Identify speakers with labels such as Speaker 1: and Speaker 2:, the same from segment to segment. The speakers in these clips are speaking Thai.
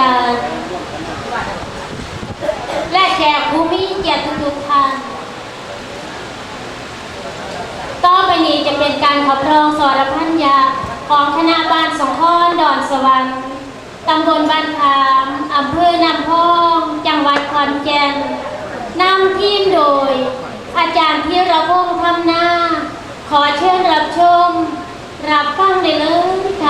Speaker 1: การและแขกผู้มีเกียรติทุกท่าน ต่อไปนี้จะเป็นการขอพรองสรพันยาของคณะบ้านสงข้อดอนสวรรค์ตำบลบ้านขามอำเภอนำพอง จังหวัดขอนแก่นนำทีมโดย อาจารย์พี่ระพงษ์ทำนาขอเชิญรับชม รับฟังได้เลยค่ะ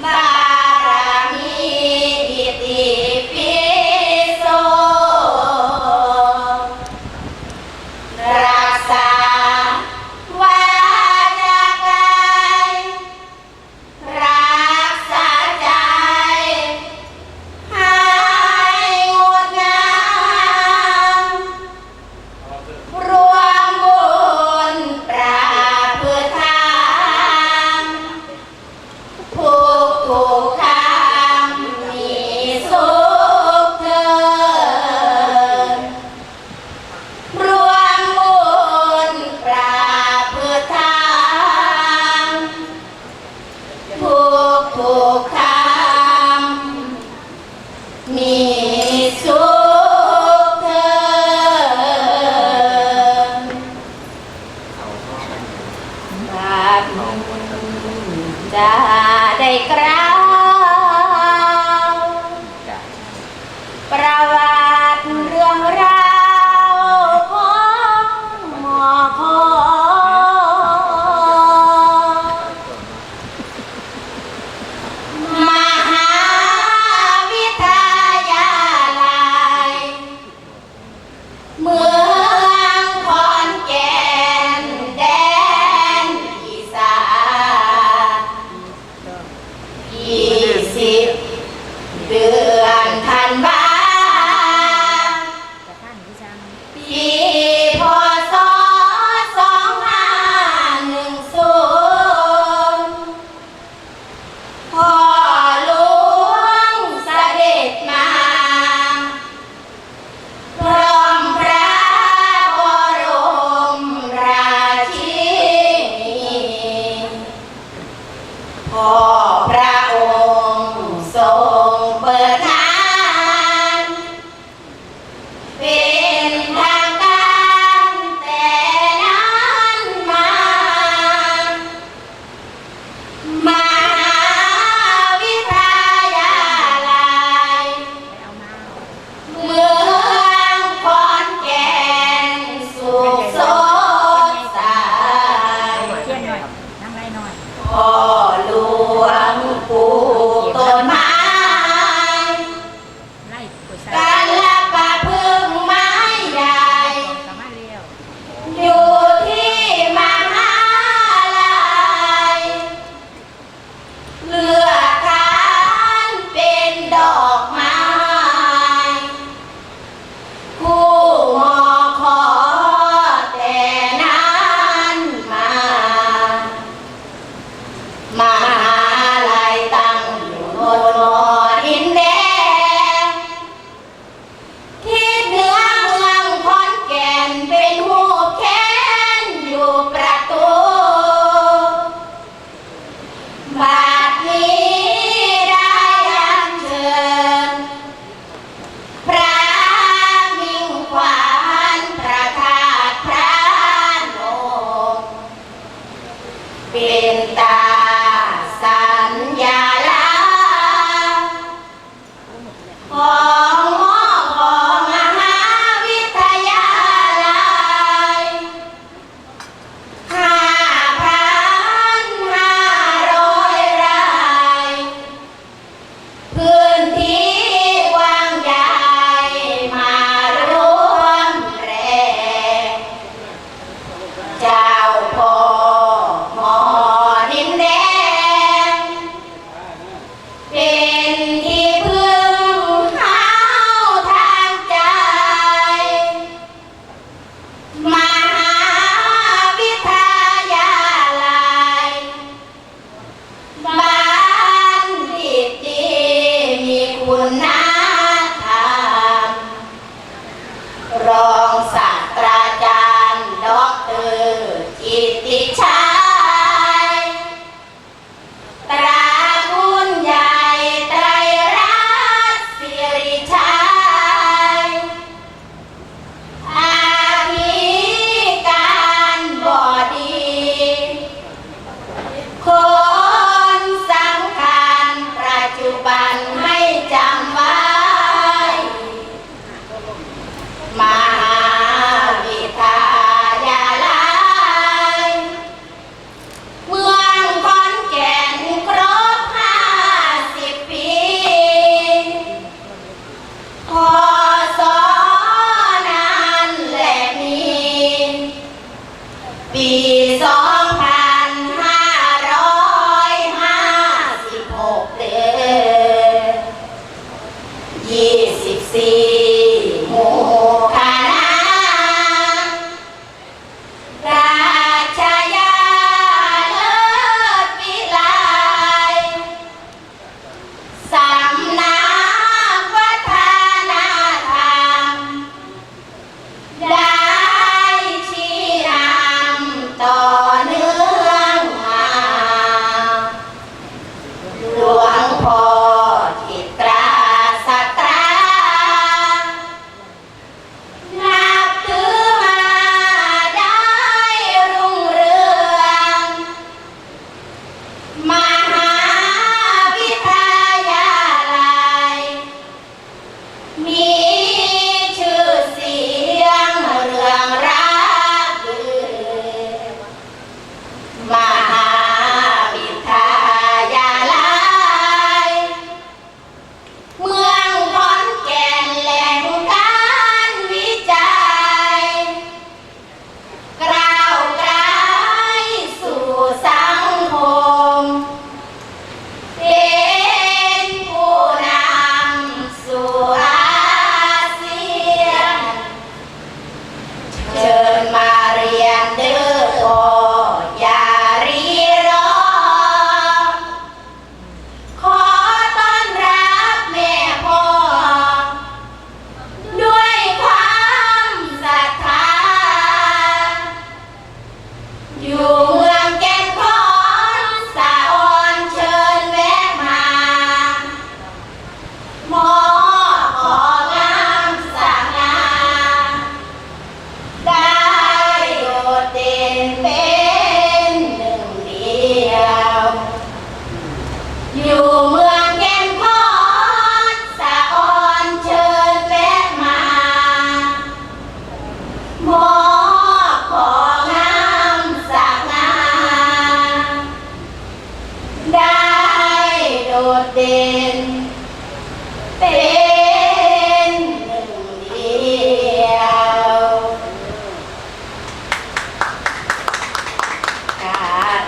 Speaker 1: 慢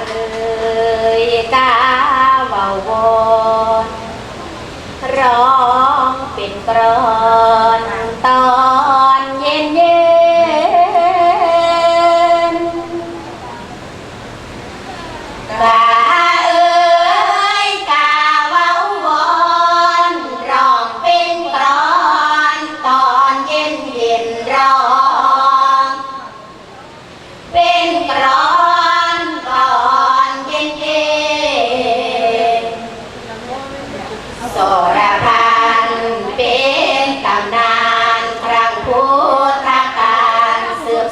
Speaker 1: Amen.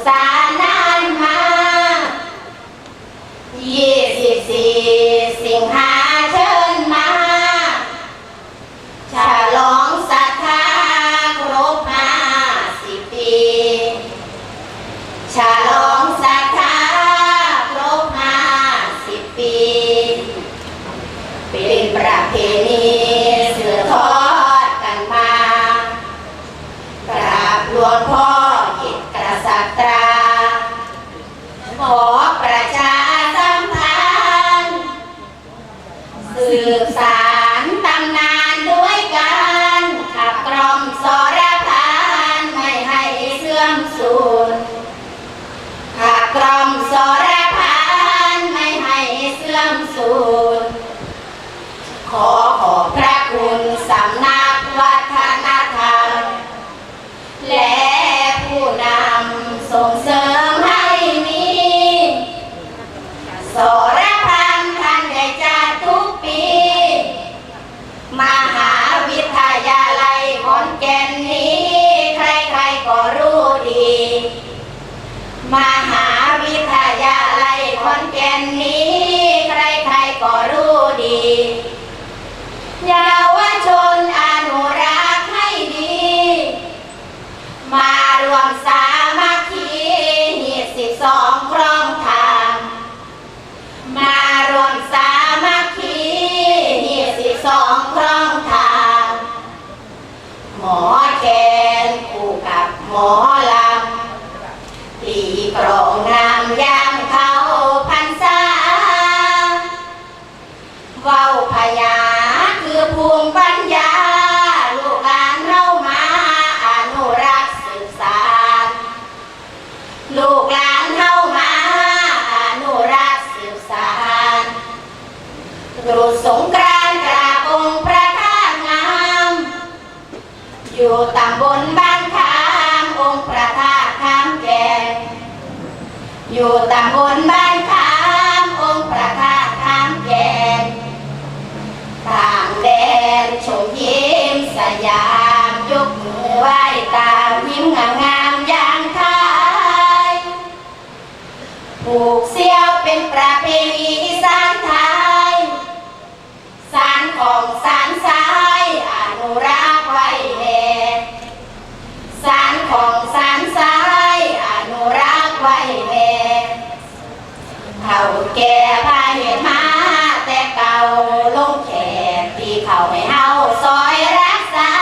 Speaker 1: xa ตรุสงกรานกราองค์พระธาตุงาม อยู่ตำบลบ้านขามองพระธาตุขามแก่อยู่ตำบลบ้านขามองพระธาตุขามแก่ต่างแดนชมยิ้มสยามยกมืไหวตามยิ้มงามงามอย่างไทยผูกเสี้ยวเป็นประเพณีอีสานไท เขาแก่พาเห็นมาแต่เก่าลงแขกปีเขาให้เฮาซอยรักษา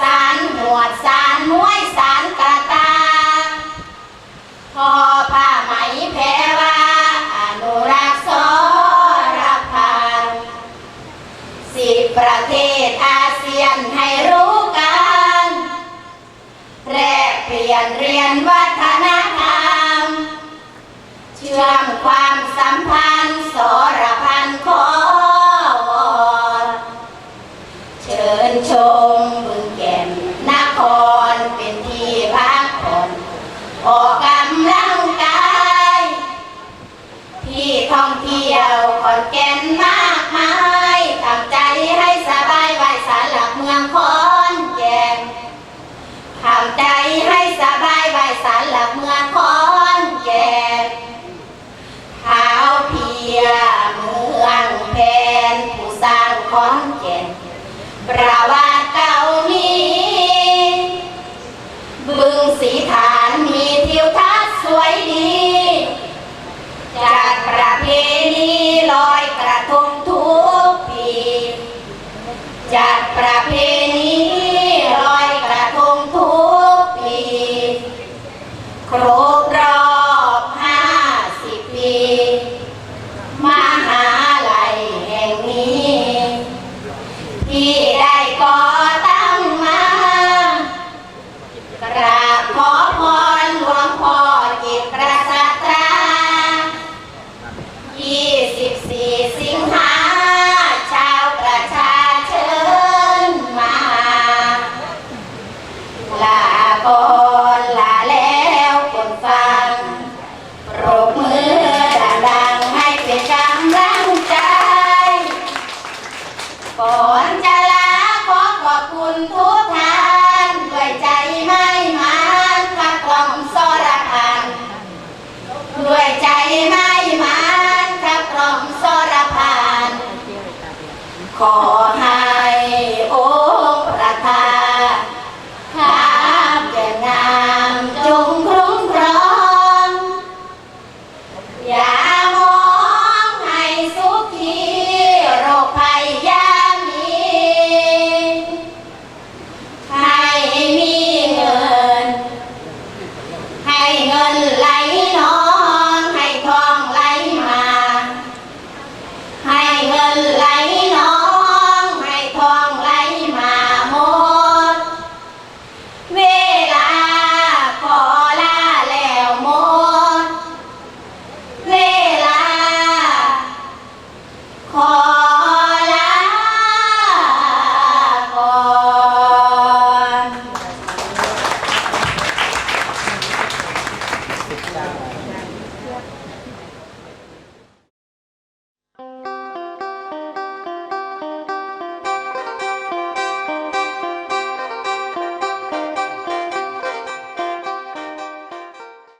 Speaker 1: สารหัวดสารมวยสารกระตา พอผ้าไหมแพรว่าอนุรักษ์สรพันสิบประเทศอาเซียนให้รู้กันแลกเปลี่ยนเรียนวัด ชื่อมความสัมพันธ์สรพันธ์ขอเชิญชม ประเพ อนจลาขอขรุณทุกทานด้วยใจไม่มันพระกล่อมสรพันด้วยใจไม่มันพระกล่อมสรพันขอ